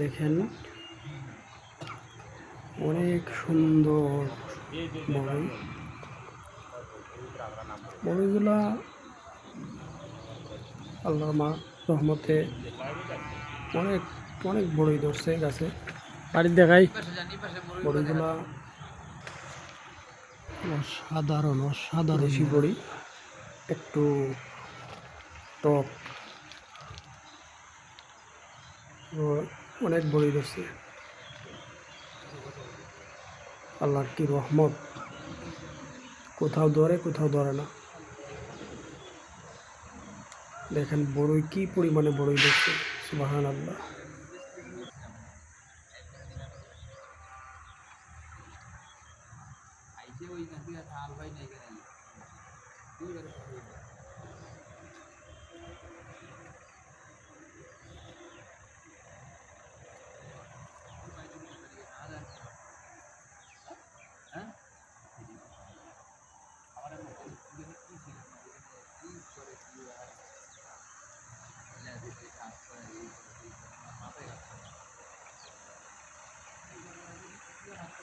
দেখেন, অনেক সুন্দর বড়ই। বড়ইগুলা আল্লাহ মা রহমতে অনেক অনেক বড়ই ধরছে গাছে। বাড়ির দেখাই বড়িগুলা অসাধারণ অসাধারণ বড়ি একটু টক অনেক বড়ই ধরছে আল্লাহর কি রহমত। কোথাও ধরে কোথাও ধরে না। দেখেন বড়ই কি পরিমাণে বড়ই ধরছে সুবাহান আল্লাহ ওই